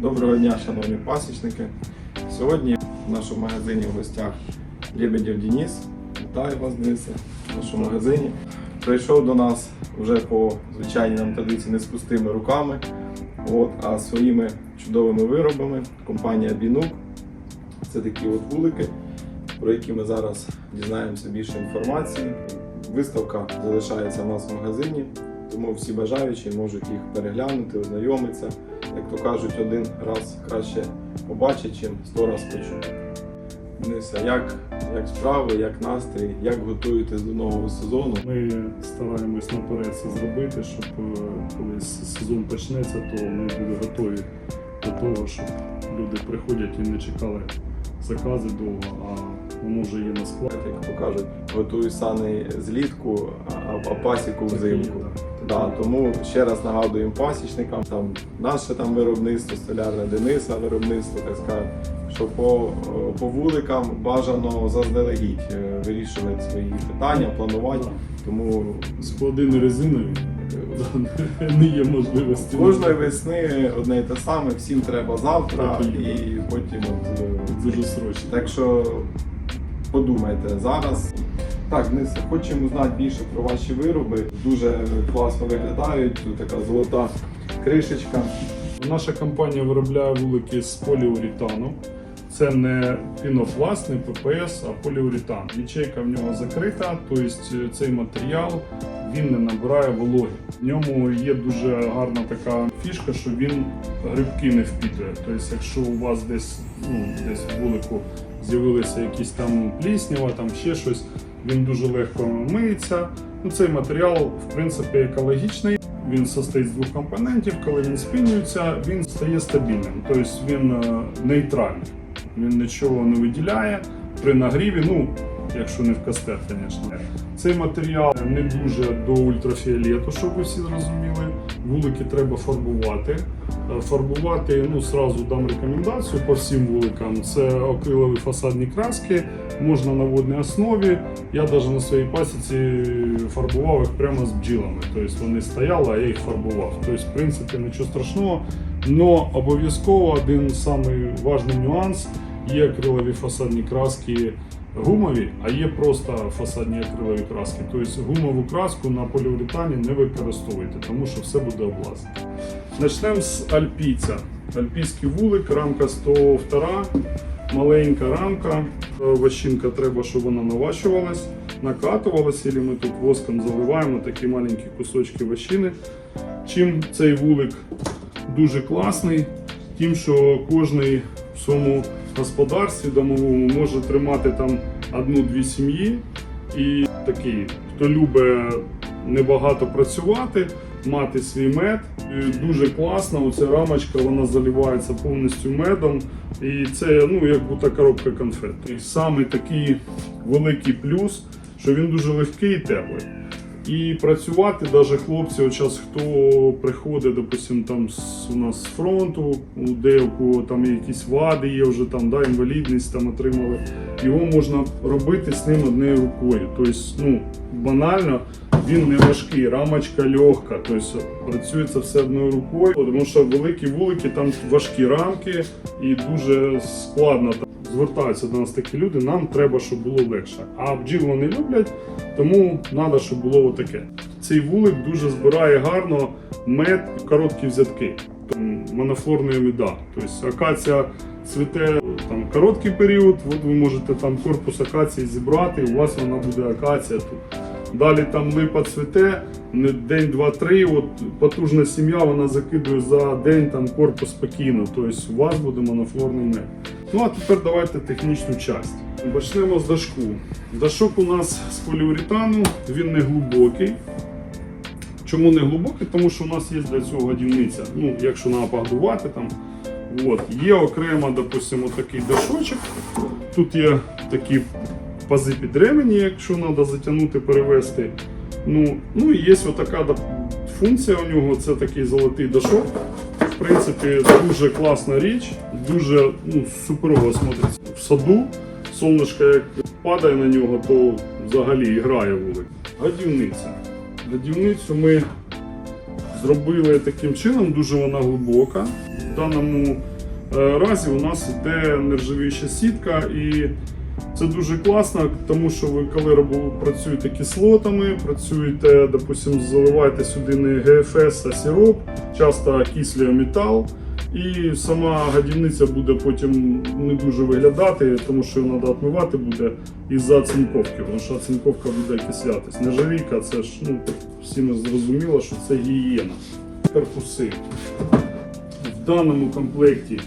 Доброго дня, шановні пасічники. Сьогодні в нашому магазині в гостях Лебедєв Денис. Вітаю вас, Денисе, в нашому магазині. Прийшов до нас вже по звичайній нам традиції не з пустими руками, от, а своїми чудовими виробами. Компанія Бінук. Це такі от вулики, про які ми зараз дізнаємося більше інформації. Виставка залишається в нас в магазині, тому всі бажаючі можуть їх переглянути, ознайомитися. Як то кажуть, один раз краще побачить, чим сто раз почути. Дениса, як, як справи, як настрій, як готуєтесь до нового сезону? Ми стараємось наперед це зробити, щоб е, коли сезон почнеться, то ми були готові до того, щоб люди приходять і не чекали закази довго, а воно вже є на складі. Як то кажуть, готую сани злітку, а, а пасіку взимку. Да, тому ще раз нагадуємо пасічникам, там наше там виробництво, столярне Дениса виробництво, так сказати, що по, по вуликам бажано заздалегідь е, вирішувати свої питання, планувати. Тому Склади не резинові, не є можливості. кожної весни одне й те саме, всім треба завтра і потім от, е, дуже срочно. Так що подумайте зараз. Так, Денис, хочемо знати більше про ваші вироби. Дуже класно виглядають. Тут така золота кришечка. Наша компанія виробляє вулики з поліуретану. Це не пінопласт, не ППС, а поліуретан. Ячейка в нього закрита, тобто цей матеріал він не набирає вологи. В ньому є дуже гарна така фішка, що він грибки не впітує. Тобто, якщо у вас десь, ну, десь в вулику з'явилися якісь там пліснява, там ще щось, він дуже легко миється. Ну, цей матеріал, в принципі, екологічний. Він состоїть з двох компонентів. Коли він спінюється, він стає стабільним, тобто він е, нейтральний. Він нічого не виділяє при нагріві. Ну, якщо не в кастет, звісно. Цей матеріал не дуже до ультрафіолету, щоб ви всі зрозуміли. Вулики треба фарбувати. Е, Фарбувати, ну, сразу дам рекомендацію по всім вуликам. Це акрилові фасадні краски, можна на водній основі. Я навіть на своїй пасіці фарбував їх прямо з бджілами. Тобто вони стояли, а я їх фарбував. Тобто, в принципі, нічого страшного. Но обов'язково один важний нюанс є акрилові фасадні краски гумові, а є просто фасадні акрилові краски. Тобто гумову краску на поліуретані не використовуйте, тому що все буде облазити. Почнемо з альпійця. Альпійський вулик, рамка 102, маленька рамка. Е, Ващинка треба, щоб вона наващувалась, накатувалася, і ми тут воском заливаємо такі маленькі кусочки ващини. Чим цей вулик дуже класний, тим, що кожний в своєму господарстві домовому може тримати там одну-дві сім'ї. І такий, хто любить небагато працювати, мати свій мед. І дуже класно, оця рамочка вона заливається повністю медом. І це ну, як будто коробка конфет. І саме такий великий плюс, що він дуже легкий і теплий. І працювати, навіть хлопці, от хто приходить, допустим, там з, у нас з фронту, у деякого там якісь вади, є вже там да, інвалідність там отримали. Його можна робити з ним однією рукою. Тобто, ну, банально, він не важкий, рамочка легка, тобто працюється все одною рукою, тому що великі вулики, там важкі рамки і дуже складно. Звертаються до нас такі люди, нам треба, щоб було легше. А бджіл вони люблять, тому треба, щоб було отаке. Цей вулик дуже збирає гарно мед, короткі взятки, монофлорна меда. Тобто акація цвіте там короткий період, от ви можете там корпус акації зібрати, і у вас вона буде акація тут. Далі там липа цвіте, день, два-три. От потужна сім'я вона закидує за день там корпус спокійно. Тобто у вас буде монофлорний мед. Ну а тепер давайте технічну часть. Почнемо з дашку. Дашок у нас з поліуретану, він не глибокий. Чому не глибокий? Тому що у нас є для цього годівниця. Ну, якщо треба погодувати там. От. Є окремо, допустимо, такий дашочок. Тут є такі пази під ремені, якщо треба затягнути, перевести. Ну, ну і є отака функція у нього, це такий золотий дашок. В принципі, дуже класна річ, дуже ну, суперово смотриться в саду. Сонечко як падає на нього, то взагалі грає вулик. Гадівниця. Гадівницю ми зробили таким чином, дуже вона глибока. В даному е, разі у нас йде нержавіюча сітка і це дуже класно, тому що ви коли працюєте кислотами, працюєте, допустим, заливаєте сюди не ГФС, а сироп, часто окислює метал. І сама гадівниця буде потім не дуже виглядати, тому що її треба відмивати буде із-за оцинковки, тому що оцинковка буде окислятись. Нержавійка це ж ну, всім зрозуміло, що це гігієна. Корпуси. В даному комплекті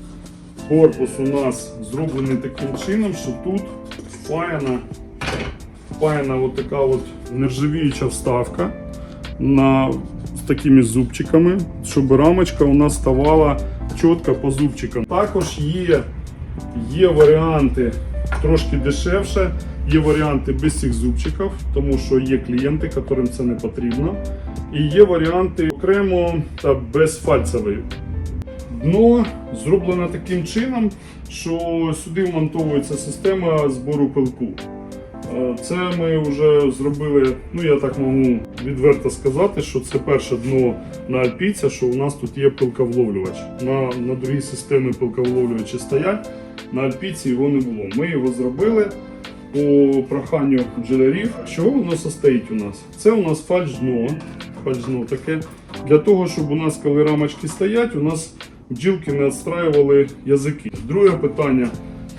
корпус у нас зроблений таким чином, що тут впаяна, впаяна от така от нержавіюча вставка на, з такими зубчиками, щоб рамочка у нас ставала чітко по зубчикам. Також є, є варіанти трошки дешевше, є варіанти без цих зубчиків, тому що є клієнти, яким це не потрібно. І є варіанти окремо та безфальцевий. Дно зроблено таким чином, що сюди вмонтовується система збору пилку. Е, Це ми вже зробили, ну я так можу відверто сказати, що це перше дно на Альпійця, що у нас тут є пилковловлювач. На, на другій системі пилковловлювачі стоять, на Альпійці його не було. Ми його зробили по проханню бджолярів. Чого воно состоїть у нас? Це у нас фальш-дно, фальш-дно таке. Для того, щоб у нас, коли рамочки стоять, у нас бджілки не відстраювали язики. Друге питання,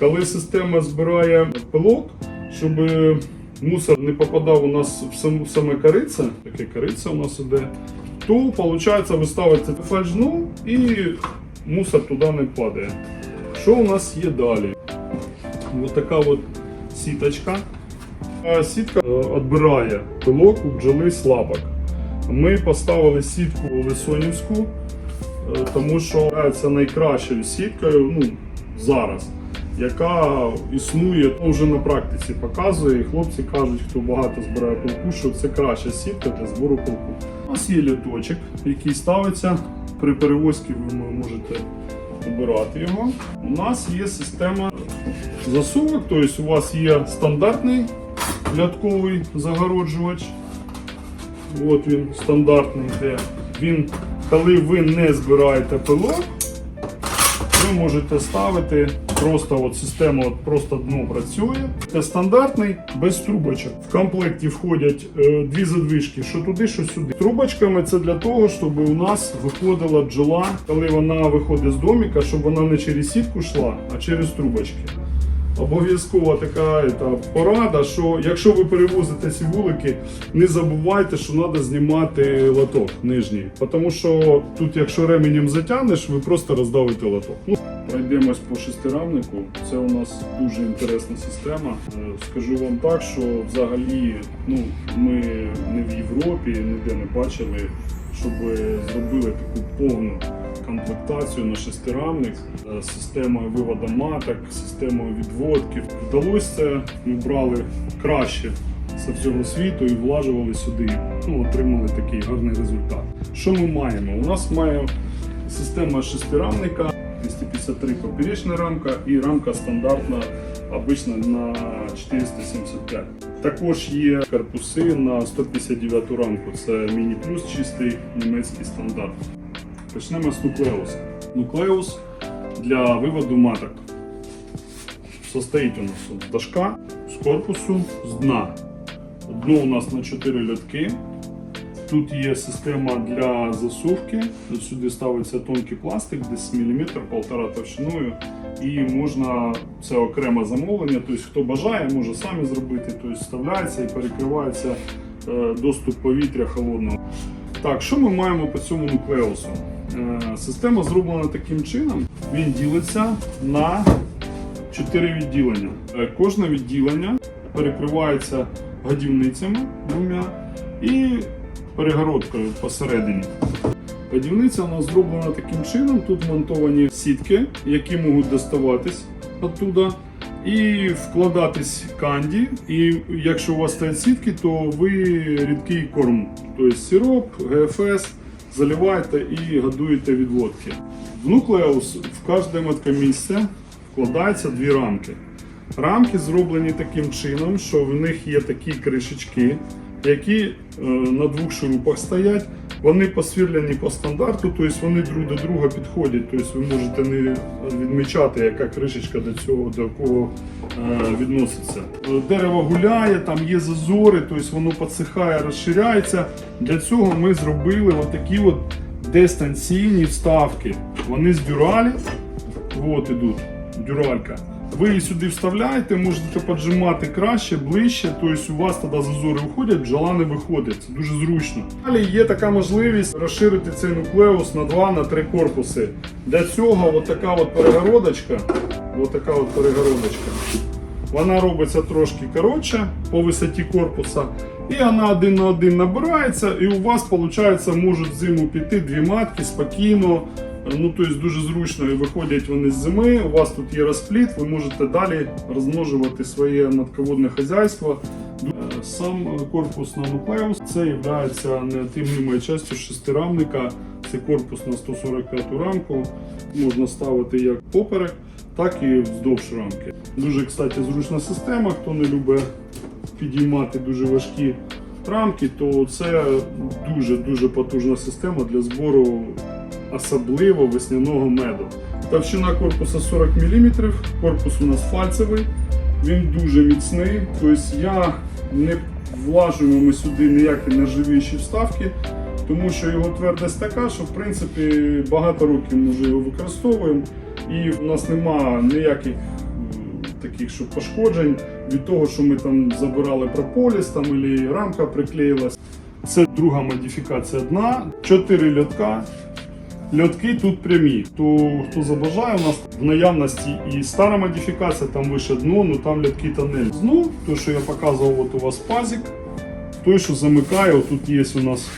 коли система збирає пилок, щоб мусор не попадав у нас в сам- саме кориця, таке кориця у нас іде, то виходить, ви ставите фальшну і мусор туди не падає. Що у нас є далі? Ось така от сіточка. Е, Сітка е, відбирає пилок у бджоли слабок. Ми поставили сітку Лисонівську, е, тому що це найкращою сіткою ну, зараз, яка існує ну, вже на практиці, показує. І хлопці кажуть, хто багато збирає пилку, що це краща сітка для збору пилку. У нас є літочок, який ставиться при перевозці, ви можете обирати його. У нас є система засувок, тобто у вас є стандартний лятковий загороджувач. От він стандартний йде. Він, коли ви не збираєте пилок, ви можете ставити просто от система от просто дно працює. Це стандартний без трубочок. В комплекті входять е, дві задвижки, що туди, що сюди. Трубочками це для того, щоб у нас виходила бджола, коли вона виходить з доміка, щоб вона не через сітку йшла, а через трубочки. Обов'язкова така та, порада, що якщо ви перевозите ці вулики, не забувайте, що треба знімати лоток нижній. Тому що тут, якщо ременем затягнеш, ви просто роздавите лоток. Ну, пройдемось по шестирамнику. Це у нас дуже інтересна система. Е, Скажу вам так, що взагалі ну, ми не в Європі, ніде не бачили, щоб зробили таку повну комплектацію на шестирамник з системою виводу маток, системою відводки. Вдалося ми брали краще з всього світу і влажували сюди. Ну, отримали такий гарний результат. Що ми маємо? У нас має система шестирамника, 253 поперечна рамка і рамка стандартна, обична на 475. Також є корпуси на 159 рамку. Це міні плюс чистий німецький стандарт. Почнемо з нуклеуса. Нуклеус для виводу маток. Состоїть у нас от дошка з корпусу, з дна. Дно у нас на 4 льотки. Тут є система для засувки. Сюди ставиться тонкий пластик, десь міліметр, полтора товщиною. І можна це окреме замовлення. Тобто, хто бажає, може самі зробити. Тобто вставляється і перекривається е, доступ повітря холодного. Так, що ми маємо по цьому нуклеусу? Е, Система зроблена таким чином, він ділиться на 4 відділення. Е, Кожне відділення перекривається годівницями двома і перегородкою посередині. Годівниця нас зроблена таким чином. Тут монтовані сітки, які можуть доставатись оттуда і вкладатись канді. І якщо у вас стоять сітки, то ви рідкий корм, тобто сироп, ГФС, заливаєте і годуєте відводки. В нуклеус в кожне маткомісце вкладаються дві рамки. Рамки зроблені таким чином, що в них є такі кришечки, які е, на двох шурупах стоять. Вони посвірлені по стандарту, тобто вони друг до друга підходять. Тобто ви можете не відмічати, яка кришечка до цього до кого е, відноситься. Дерево гуляє, там є зазори, тобто воно підсихає, розширяється. Для цього ми зробили отакі от дистанційні вставки. Вони з дюралі, от ідуть, дюралька. Ви її сюди вставляєте, можете поджимати краще, ближче, тобто у вас тоді зазори виходять, бджола не виходить. Це дуже зручно. Далі є така можливість розширити цей нуклеус на 2 на 3 корпуси. Для цього от така от перегородочка, от така от перегородочка. Вона робиться трошки коротше по висоті корпуса, і вона один на один набирається, і у вас виходить, можуть зиму піти дві матки спокійно. Ну, тобто дуже зручно виходять вони з зими. У вас тут є розпліт, ви можете далі розмножувати своє матководне хазяйство. Е, Сам корпус на нуклеус це є неотимною частю шестирамника. Це корпус на 145 рамку. Можна ставити як поперек, так і вздовж рамки. Дуже, кстати, зручна система. Хто не любить підіймати дуже важкі рамки, то це дуже-дуже потужна система для збору особливо весняного меду. Товщина корпуса 40 мм, корпус у нас фальцевий, він дуже міцний. Тобто я не влажуємо сюди ніякі нержавіючі вставки, тому що його твердість така, що в принципі багато років ми вже його використовуємо, і в нас немає ніяких таких що пошкоджень від того, що ми там забирали прополіс там, або рамка приклеїлась. Це друга модифікація дна, 4 льотка. Льотки тут прямі. То хто забажає, у нас в наявності і стара модифікація, там вище дно, ну там льотки тонель. Дно, то що я показував, от у вас пазик, той, що замикає, отут є у нас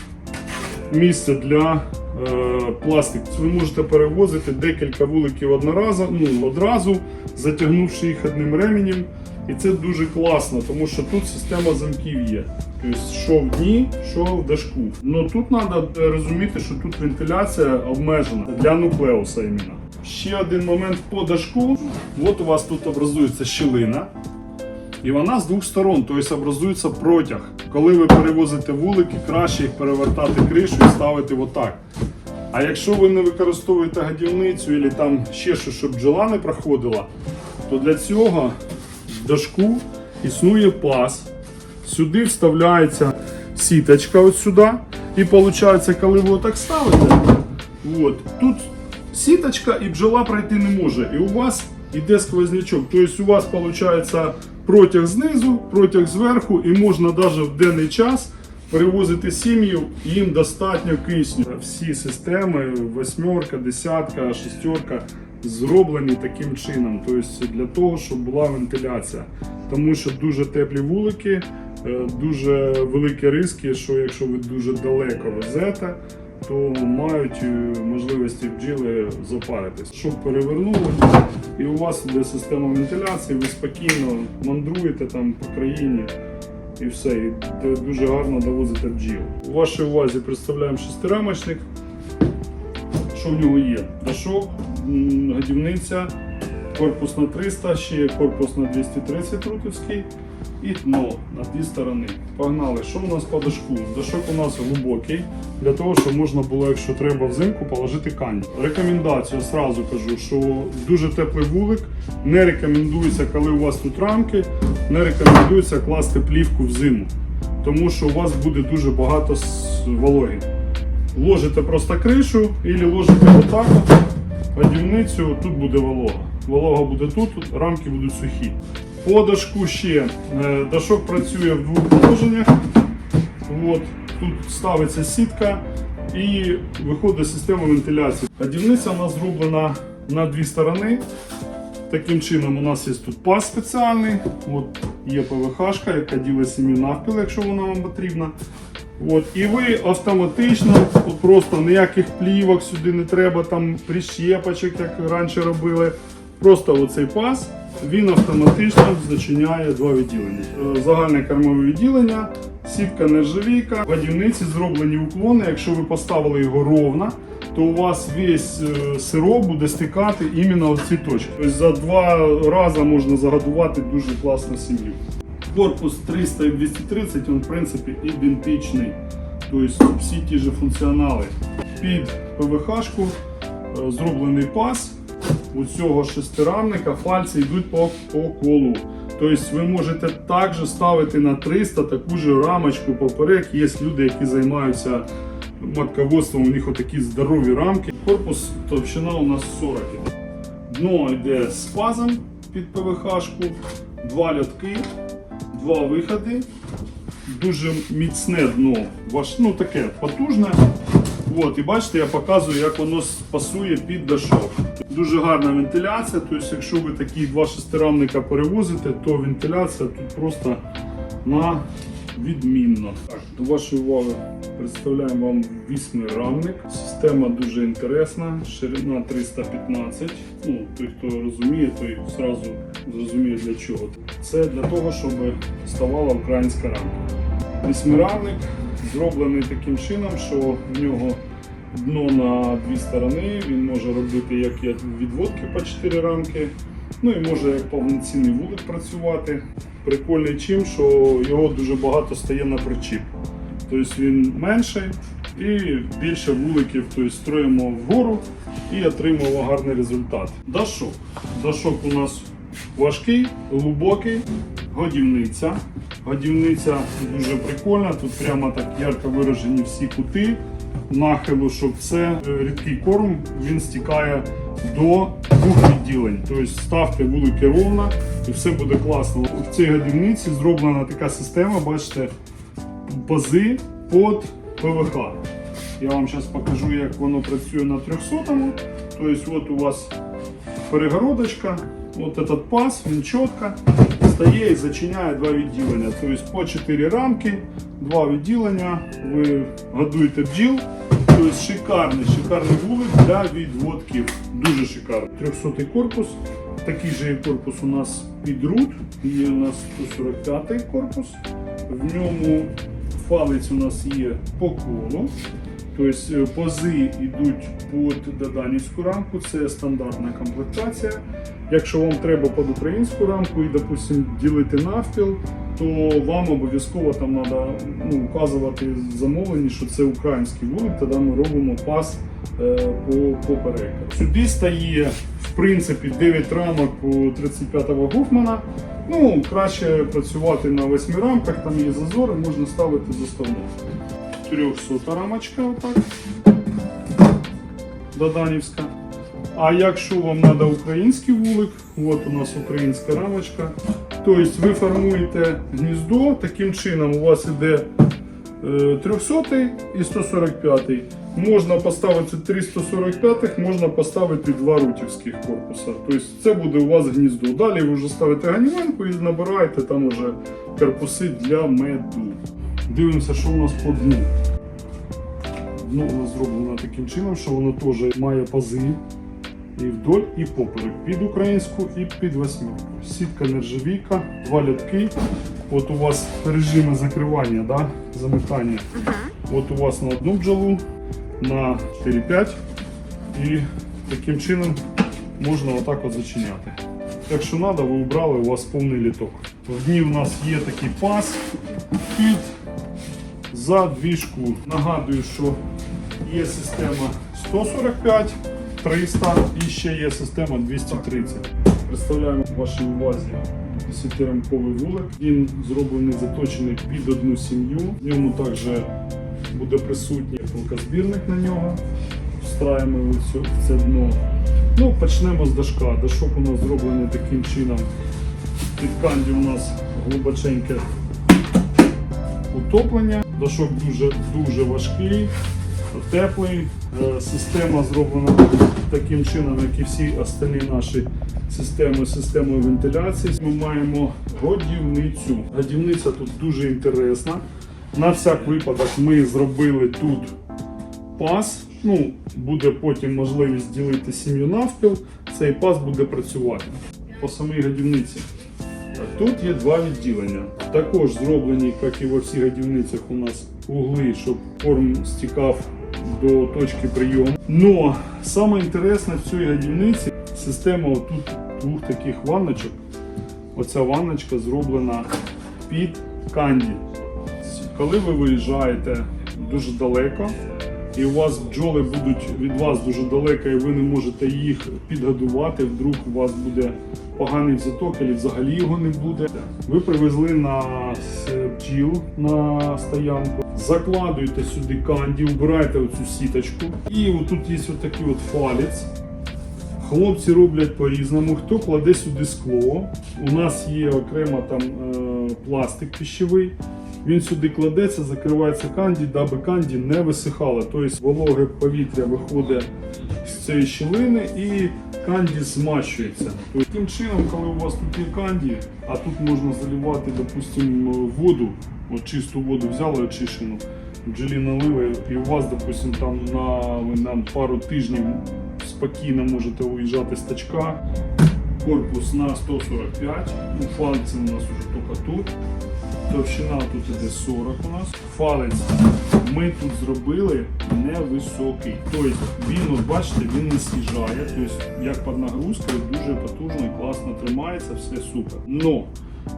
місце для е, пластику. Ви можете перевозити декілька вуликів одноразу, ну, одразу, затягнувши їх одним ременем. І це дуже класно, тому що тут система замків є. Тобто, що в дні, що в дашку. Ну тут треба розуміти, що тут вентиляція обмежена для нуклеуса іменно. Ще один момент по дашку. От у вас тут образується щілина. І вона з двох сторон, тобто образується протяг. Коли ви перевозите вулики, краще їх перевертати кришу і ставити отак. А якщо ви не використовуєте гадівницю або там ще щось, щоб бджола не проходила, то для цього в дашку існує паз. Сюди вставляється сіточка от сюди. І виходить, коли ви отак ставите, от, тут сіточка і бджола пройти не може. І у вас іде сквознячок. Тобто у вас виходить протяг знизу, протяг зверху, і можна навіть в денний час перевозити сім'ю, їм достатньо кисню. Всі системи, восьмерка, десятка, шестерка зроблені таким чином. Тобто для того, щоб була вентиляція. Тому що дуже теплі вулики, дуже великі риски, що якщо ви дуже далеко везете, то мають е, можливості бджіли запаритись. Щоб перевернули, і у вас іде система вентиляції, ви спокійно мандруєте там по країні. І все, і дуже гарно довозите бджіл. У вашій увазі представляємо шестирамочник. Що в нього є? Дашок, годівниця, корпус на 300, ще є корпус на 230 рутівський і дно на дві сторони. Погнали, що у нас по дашку? Дашок у нас глибокий, для того, щоб можна було, якщо треба взимку, положити канді. Рекомендацію сразу кажу, що дуже теплий вулик не рекомендується, коли у вас тут рамки, не рекомендується класти плівку в зиму, тому що у вас буде дуже багато вологи. Ложите просто кришу і ложите отак от, годівницю, тут буде волога. Волога буде тут, рамки будуть сухі. По дашку ще е, дашок працює в двох положеннях. От, тут ставиться сітка і виходить система вентиляції. Годівниця у нас зроблена на дві сторони. Таким чином у нас є тут паз спеціальний. От є ПВХ, яка ділить сім'ю навпіл, якщо вона вам потрібна. От, і ви автоматично, просто ніяких плівок сюди не треба, там прищепочок, як раніше робили. Просто оцей паз, він автоматично зачиняє два відділення. Е, Загальне кормове відділення, сітка нержавійка, годівниці зроблені уклони. Якщо ви поставили його ровно, то у вас весь е, сироп буде стикати іменно в ці точки. Тобто за два рази можна загодувати дуже класну сім'ю. Корпус 300 і 230, він в принципі ідентичний. Тобто всі ті ж функціонали. Під ПВХ-шку е, зроблений пас. У цього шестирамника фальці йдуть по, по колу. Тобто ви можете також ставити на 300 таку ж рамочку поперек. Є люди, які займаються матководством, у них отакі здорові рамки. Корпус товщина у нас 40. Дно йде з пазом під ПВХ-шку, два лятки, два виходи. Дуже міцне дно, ваш, ну таке потужне. От, і бачите, я показую, як воно пасує під дашок. Дуже гарна вентиляція. Тобто, якщо ви такі два шестирамника перевозите, то вентиляція тут просто на відмінно. Так, до вашої уваги представляємо вам вісьмирамник. Система дуже інтересна, ширина 315. Ну, той, хто розуміє, той одразу зрозуміє для чого. Це для того, щоб ставала українська рамка. Вісьмирамник зроблений таким чином, що в нього дно на дві сторони, він може робити як відводки по 4 рамки, ну і може як повноцінний вулик працювати. Прикольний чим, що його дуже багато стає на причіп. Тобто він менший і більше вуликів тобто, строїмо вгору і отримуємо гарний результат. Дашок. Дашок у нас важкий, глибокий, годівниця. Годівниця дуже прикольна, тут прямо так ярко виражені всі кути нахилу, щоб це е, рідкий корм, він стікає до двох відділень. Тобто ставте вулики ровно і все буде класно. В цій годівниці зроблена така система, бачите, пази під ПВХ. Я вам зараз покажу, як воно працює на 300-му. Тобто, от у вас перегородочка, от этот паз, він чітко стає і зачиняє два відділення. Тобто по 4 рамки, два відділення, ви годуєте бджіл. Тобто шикарний, шикарний вулик для відводків. Дуже шикарний. 300 корпус. Такий же корпус у нас під рут. Є у нас 145 корпус. В ньому фалець у нас є по колу. Тобто е, пози йдуть під доданівську рамку, це стандартна комплектація. Якщо вам треба під українську рамку і, допустим, ділити навпіл, то вам обов'язково там треба ну, вказувати в що це український вулик, тоді ми робимо пас е, по, по перекладу. Сюди стає в принципі 9 рамок по 35-го Гофмана. Ну, краще працювати на 8 рамках, там є зазори, можна ставити заставну. 300 рамочка отак. Доданівська. А якщо вам треба український вулик, от у нас українська рамочка. Тобто ви формуєте гніздо, таким чином у вас іде е, 300 і 145. Можна поставити 345, можна поставити два рутівських корпуса. Тобто це буде у вас гніздо. Далі ви вже ставите ганівенку і набираєте там уже корпуси для меду. Дивимося, що у нас по дну. Дно у нас зроблено таким чином, що воно теж має пази і вдоль, і поперек. Під українську і під восьмерку. Сітка нержавійка, два лятки. От у вас режими закривання, да, замикання. От у вас на одну бджолу, на 4-5. І таким чином можна отак от зачиняти. Якщо треба, ви обрали, у вас повний літок. В дні у нас є такий пас під задвіжку. Нагадую, що є система 145, 300 і ще є система 230. Представляємо вашій увазі 10-рамковий вулик. Він зроблений, заточений під одну сім'ю. В ньому також буде присутній пилкозбірник на нього. Встраємо в це дно. Ну, почнемо з дашка. Дашок у нас зроблений таким чином. Під канді у нас глибоченьке утоплення. Дашок дуже дуже важкий, теплий. Е, Система зроблена таким чином, як і всі остальні наші системи, системою вентиляції. Ми маємо годівницю. Годівниця тут дуже інтересна. На всяк випадок ми зробили тут пас. Ну, буде потім можливість ділити сім'ю навпіл. Цей пас буде працювати по самій годівниці. Тут є два відділення. Також зроблені, як і во всіх годівницях, у нас угли, щоб корм стікав до точки прийому. Но саме інтересне в цій годівниці система отут двох таких ванночок. Оця ванночка зроблена під канді. Коли ви виїжджаєте дуже далеко, і у вас бджоли будуть від вас дуже далеко, і ви не можете їх підгодувати. Вдруг у вас буде поганий взяток, або взагалі його не буде. Ви привезли на с- бджіл на стоянку, закладуєте сюди канді, убираєте оцю сіточку. І отут є отакий от фалець. Хлопці роблять по-різному. Хто кладе сюди скло. У нас є окремо там е, пластик пищевий. Він сюди кладеться, закривається канді, даби канді не висихало. Тобто вологе повітря виходить з цієї щілини і канді змащується. Тобто, таким чином, коли у вас тут є канді, а тут можна заливати, допустимо, воду, от чисту воду взяли очищену, бджолі налили, і у вас, допустимо, там на, на пару тижнів спокійно можете уїжджати з тачка. Корпус на 145, у фалці у нас уже тільки тут. Товщина тут іде 40 у нас. Фалець ми тут зробили невисокий. Тобто він, от бачите, він не з'їжджає. Тобто, як під нагрузкою, дуже потужно і класно тримається, все супер. Но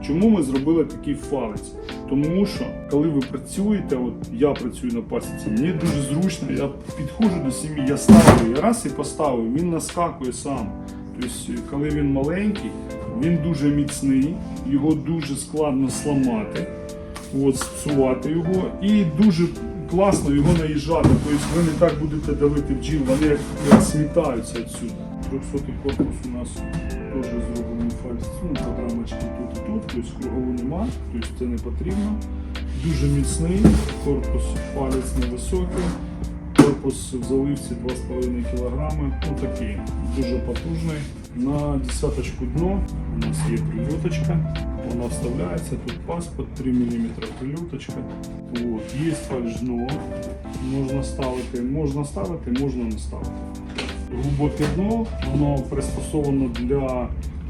чому ми зробили такий фалець? Тому що коли ви працюєте, от я працюю на пасіці, мені дуже зручно, я підходжу до сім'ї, я ставлю, я раз і поставив, він наскакує сам. Тобто, коли він маленький, він дуже міцний, його дуже складно сламати, от, зпсувати його, і дуже класно його наїжджати. Тобто ви не так будете давити бджіл, вони як, як смітаються відсюди. 300 корпус у нас теж зроблений фальс, ну, по рамочки тут і тут, тобто кругову нема, тобто це не потрібно. Дуже міцний, корпус палець невисокий. Корпус в заливці 2,5 кг. Ну такий дуже потужний. На десяточку дно у нас є прильоточка. Вона вставляється, тут паспорт 3 мм прильоточка. От, є фальш-дно, можна ставити, можна ставити, можна не ставити. Глибоке дно, воно пристосовано для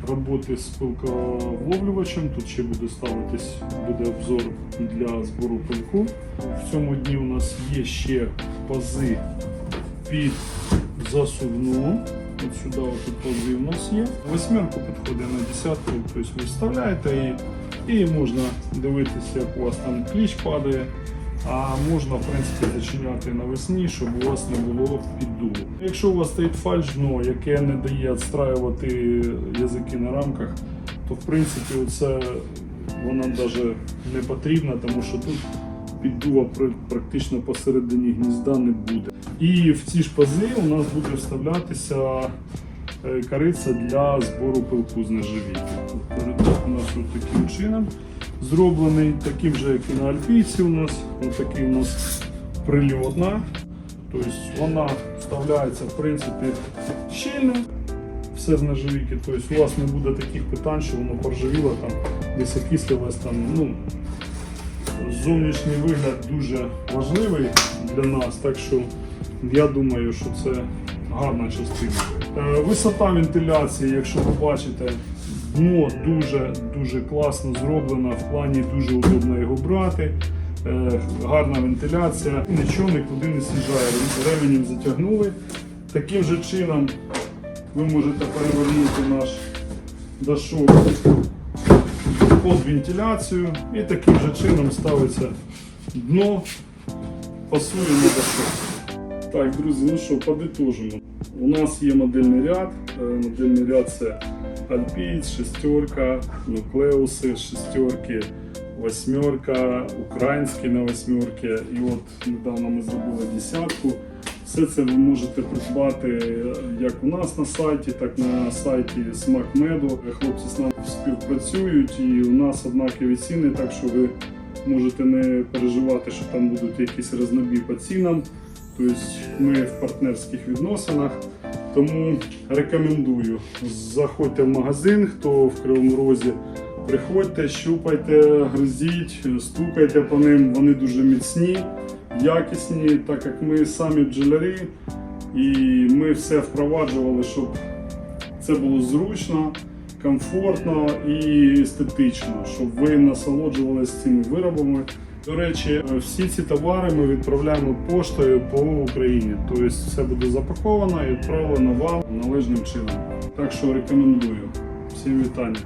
роботи з пилковловлювачем. Тут ще буде ставитись буде обзор для збору пилку. В цьому дні у нас є ще пази під засувну. От сюди от пази у нас є. Восьмерку підходить на десятку, тобто ви вставляєте і, можна дивитися, як у вас там кліч падає. А можна в принципі зачиняти навесні, щоб у вас не було піддуву. Якщо у вас стоїть фальш-дно, яке не дає відстраювати язики на рамках, то в принципі це вона навіть не потрібна, тому що тут піддува практично посередині гнізда не буде. І в ці ж пази у нас буде вставлятися е, кориця для збору пилку з нержавійки. Передок у нас от таким чином зроблений, таким же, як і на альпійці у нас. Ось у нас прильотна. Тобто вона вставляється в принципі щільно. Все з нержавійки, тобто у вас не буде таких питань, що воно поржавіло там, десь окислилось там. Ну, зовнішній вигляд дуже важливий для нас, так що я думаю, що це гарна частина. Е, Висота вентиляції, якщо ви бачите, дно дуже дуже класно зроблено, в плані дуже удобно його брати. Е, Гарна вентиляція, нічого нікуди не з'їжджає. Ременем затягнули. Таким же чином ви можете перевернути наш дашок під вентиляцію і таким же чином ставиться дно, пасує на дашок. Так, друзі, ну що, подитожимо. У нас є модельний ряд. Е, Модельний ряд це Альпієць, шестерка, нуклеуси, шестерки, восьмерка, українські на восьмерки. І от недавно ми зробили десятку. Все це ви можете придбати як у нас на сайті, так і на сайті SmackMedu. Хлопці з нами співпрацюють і у нас однакові ціни, так що ви можете не переживати, що там будуть якісь рознобій по цінам. Тобто ми в партнерських відносинах. Тому рекомендую. Заходьте в магазин, хто в Кривому Розі. Приходьте, щупайте, гризіть, стукайте по ним, вони дуже міцні, якісні, так як ми самі бджолярі, і ми все впроваджували, щоб це було зручно, комфортно і естетично, щоб ви насолоджувалися цими виробами. До речі, всі ці товари ми відправляємо поштою по Україні. Тобто все буде запаковано і відправлено вам належним чином. Так що рекомендую. Всім вітання.